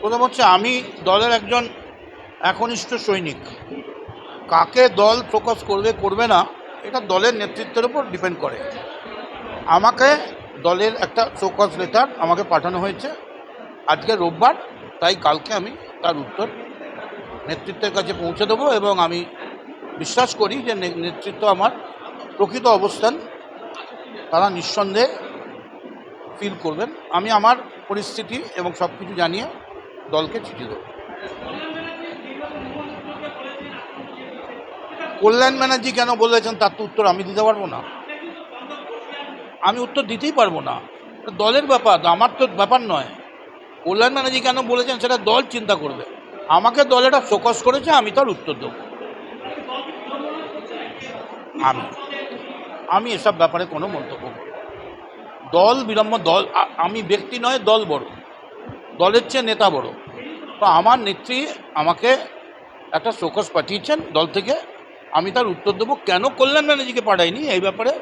প্রথম হচ্ছে আমি দলের একজন একনিষ্ঠ সৈনিক। কাকে দল ফোকাস করবে করবে না, এটা দলের নেতৃত্বের উপর ডিপেন্ড করে। আমাকে দলের একটা ফোকাস লেটার আমাকে পাঠানো হয়েছে আজকে রোববার, তাই কালকে আমি তার উত্তর নেতৃত্বের কাছে পৌঁছে দেবো এবং আমি বিশ্বাস করি যে নেতৃত্ব আমার প্রকৃত অবস্থান তারা নিঃসন্দেহে ফিল করবেন। আমি আমার পরিস্থিতি এবং সব কিছু জানিয়ে দলকে চিঠি দেবো। কল্যাণ ব্যানার্জি কেন বলেছেন তার তো উত্তর আমি দিতে পারব না। আমি উত্তর দিতেই পারব না। দলের ব্যাপার, আমার তো ব্যাপার নয়। কল্যাণ ব্যানার্জি কেন বলেছেন সেটা দল চিন্তা করবে। আমাকে দল এটা ফোকাস করেছে, আমি তার উত্তর দেবো। আমি আমি এসব ব্যাপারে কোনো মন্তব্য করব দল বিলম্ব দল আমি ব্যক্তি নয়, দল বড়। দলের চেয়ে নেতা বড়। তো আমার নেত্রী আমাকে একটা শোকস পাঠিয়েছেন দল থেকে। আমি তার উত্তর দেবো, কেন কল্যাণ ব্যানার্জিকে পাঠাইনি এই ব্যাপারে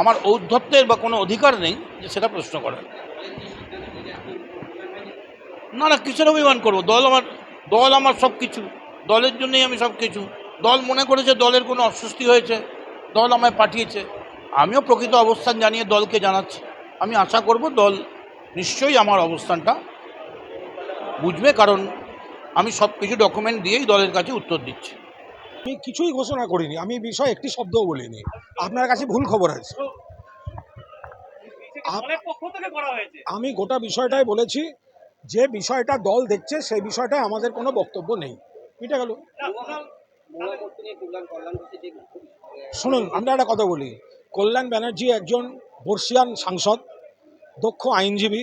আমার ঔদ্ধত্যের বা কোনো অধিকার নেই যে সেটা প্রশ্ন করার। না না, কিসের অভিমান করব? দল আমার দল আমার সব কিছু দলের জন্যই আমি সব কিছু দল মনে করেছে দলের কোনো অস্বস্তি হয়েছে। দল আমায় পাঠিয়েছে। আমিও প্রকৃত অবস্থান জানিয়ে দলকে জানাচ্ছি। আমি আশা করব দল নিশ্চয়ই আমার অবস্থানটা বুঝবে কারণ আমি সব কিছু ডকুমেন্ট দিয়েই দলের কাছে উত্তর দিচ্ছি। আমি কিছুই ঘোষণা করিনি আমি বিষয়ে একটি শব্দও বলিনি। আপনার কাছে ভুল খবর আছে। আমি গোটা বিষয়টাই বলেছি যে বিষয়টা দল দেখছে সেই বিষয়টায় আমাদের কোনো বক্তব্য নেই। মিটে গেল। শুনুন আমরা একটা কথা বলি। কল্যাণ ব্যানার্জি একজন বর্ষিয়ান সাংসদ দক্ষ আইনজীবী।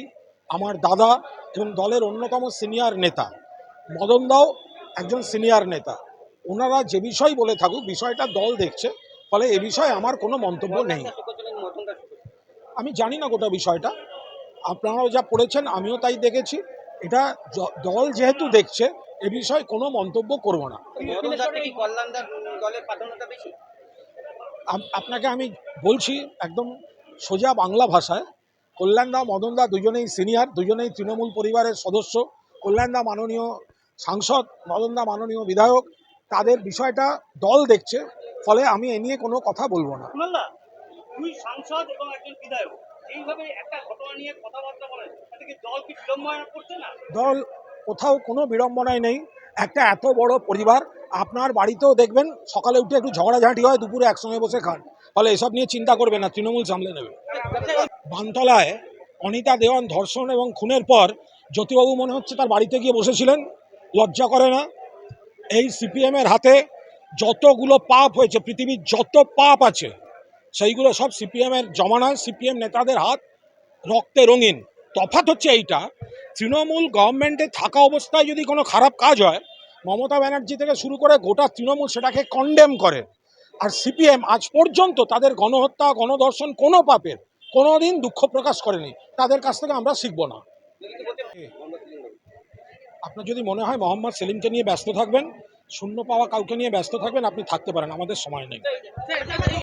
আমার দাদা এবং দলের অন্যতম সিনিয়র নেতা। মদন দাও একজন সিনিয়র নেতা। ওনারা যে বিষয় বলে থাকুক বিষয়টা দল দেখছে ফলে এ বিষয়ে আমার কোনো মন্তব্য নেই। আমি জানি না গোটা বিষয়টা। আপনারাও যা পড়েছেন আমিও তাই দেখেছি। এটা দল যেহেতু দেখছে এ বিষয়ে কোনো মন্তব্য করব না। আপনাকে আমি বলছি একদম সোজা বাংলা ভাষায় কল্যাণদা মদনদা দুজনেই সিনিয়র দুজনেই তৃণমূল পরিবারের সদস্য। কল্যাণদা মাননীয় সাংসদ মদনদা মাননীয় বিধায়ক। তাদের বিষয়টা দল দেখছে ফলে আমি এ নিয়ে কোনো কথা বলব না। দুই সাংসদ এবং একজন বিধায়ক এইভাবে একটা ঘটনা নিয়ে কথাবার্তা বলেন তাতে দল কি বিড়ম্বনা করছে না? দল কোথাও কোনো বিড়ম্বনায় নেই। একটা এত বড় পরিবার আপনার বাড়িতেও দেখবেন সকালে উঠে একটু ঝগড়াঝাঁটি হয়, দুপুরে একসঙ্গে বসে খান। ফলে এসব নিয়ে চিন্তা করবে না, তৃণমূল সামলে নেবে। বানতলায় অনিতা দেওয়ান ধর্ষণ এবং খুনের পর জ্যোতিবাবু মনে হচ্ছে তার বাড়িতে গিয়ে বসেছিলেন, লজ্জা করে না। এই সিপিএমের হাতে যতগুলো পাপ হয়েছে, পৃথিবীর যত পাপ আছে, সেইগুলো সব সিপিএমের জমানায় সিপিএম নেতাদের হাত, রক্তে রঙিন। তফাৎ হচ্ছে এইটা, তৃণমূল গভর্নমেন্টে থাকা অবস্থায় যদি কোনো খারাপ কাজ হয় মমতা ব্যানার্জি থেকে শুরু করে গোটা তৃণমূল সেটাকে কন্ডেম করে। আর সিপিএম আজ পর্যন্ত তাদের গণহত্যা গণদর্শন কোনো পাপের কোনো দিন দুঃখ প্রকাশ করেনি। তাদের কাছ থেকে আমরা শিখব না। আপনার যদি মনে হয় মোহাম্মদ সেলিমকে নিয়ে ব্যস্ত থাকবেন, শূন্য পাওয়া কাউকে নিয়ে ব্যস্ত থাকবেন, আপনি থাকতে পারেন, আমাদের সময় নেই।